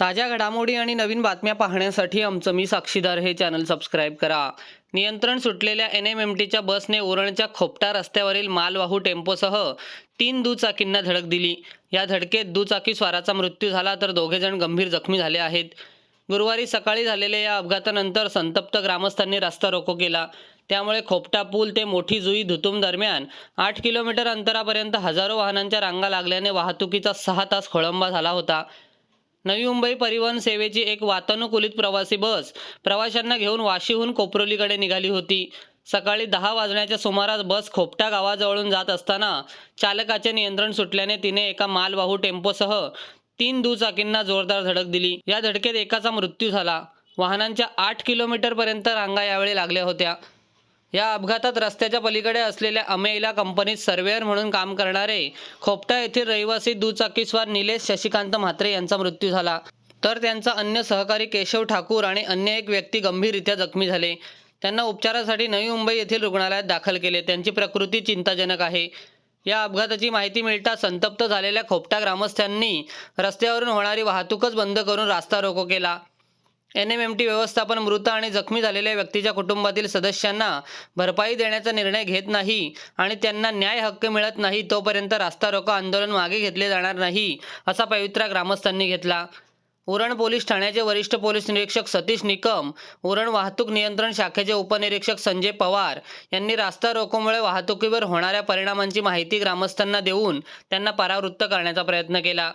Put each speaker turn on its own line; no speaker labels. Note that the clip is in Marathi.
ताज्या घडामोडी आणि नवीन बातम्या पाहण्यासाठी आमचं मी साक्षीदार हे चॅनल सबस्क्राईब करा. नियंत्रण सुटलेल्या एन एम एम टीच्या बसने ओरणच्या खोपटा रस्त्यावरील मालवाहू टेम्पोसह तीन दुचाकींना धडक दिली. या धडकेत दुचाकी स्वाराचा मृत्यू झाला तर दोघेजण गंभीर जखमी झाले आहेत. गुरुवारी सकाळी झालेल्या या अपघातानंतर संतप्त ग्रामस्थांनी रस्ता रोको केला. त्यामुळे खोपटा पूल ते मोठी जुई धुतुम दरम्यान आठ किलोमीटर अंतरापर्यंत हजारो वाहनांच्या रांगा लागल्याने वाहतुकीचा सहा तास खोळंबा झाला होता. नवी मुंबई परिवहन सेवेची एक वातानुकूलित प्रवासी बस प्रवाशांना घेऊन वाशीहून कोपरोलीकडे निघाली होती. सकाळी दहा वाजण्याच्या सुमारास बस खोपटा गावाजवळून जात असताना चालकाचे नियंत्रण सुटल्याने तिने एका मालवाहू टेम्पोसह तीन दुचाकींना जोरदार धडक दिली. या धडकेत एकाचा मृत्यू झाला. वाहनांच्या आठ किलोमीटरपर्यंत रांगा यावेळी लागल्या होत्या. या अपघातात रस्त्याच्या पलीकडे असलेल्या अमेला कंपनीत सर्वेअर म्हणून काम करणारे खोपटा येथील रहिवासी दुचाकीस्वार निलेश शशिकांत म्हात्रे यांचा मृत्यू झाला. तर त्यांचा अन्य सहकारी केशव ठाकूर आणि अन्य एक व्यक्ती गंभीररित्या जखमी झाले. त्यांना उपचारासाठी नवी मुंबई येथील रुग्णालयात दाखल केले. त्यांची प्रकृती चिंताजनक आहे. या अपघाताची माहिती मिळता संतप्त झालेल्या खोपटा ग्रामस्थांनी रस्त्यावरून होणारी वाहतूकच बंद करून रास्ता रोको केला. एन एम एम टी व्यवस्थापन मृत आणि जखमी झालेल्या व्यक्तीच्या कुटुंबातील सदस्यांना भरपाई देण्याचा निर्णय घेत नाही आणि त्यांना न्याय हक्क मिळत नाही तोपर्यंत रास्ता रोको आंदोलन मागे घेतले जाणार नाही असा पवित्रा ग्रामस्थांनी घेतला. उरण पोलीस ठाण्याचे वरिष्ठ पोलीस निरीक्षक सतीश निकम उरण वाहतूक नियंत्रण शाखेचे उपनिरीक्षक संजय पवार यांनी रास्ता रोकोमुळे वाहतुकीवर होणाऱ्या परिणामांची माहिती ग्रामस्थांना देऊन त्यांना परावृत्त करण्याचा प्रयत्न केला.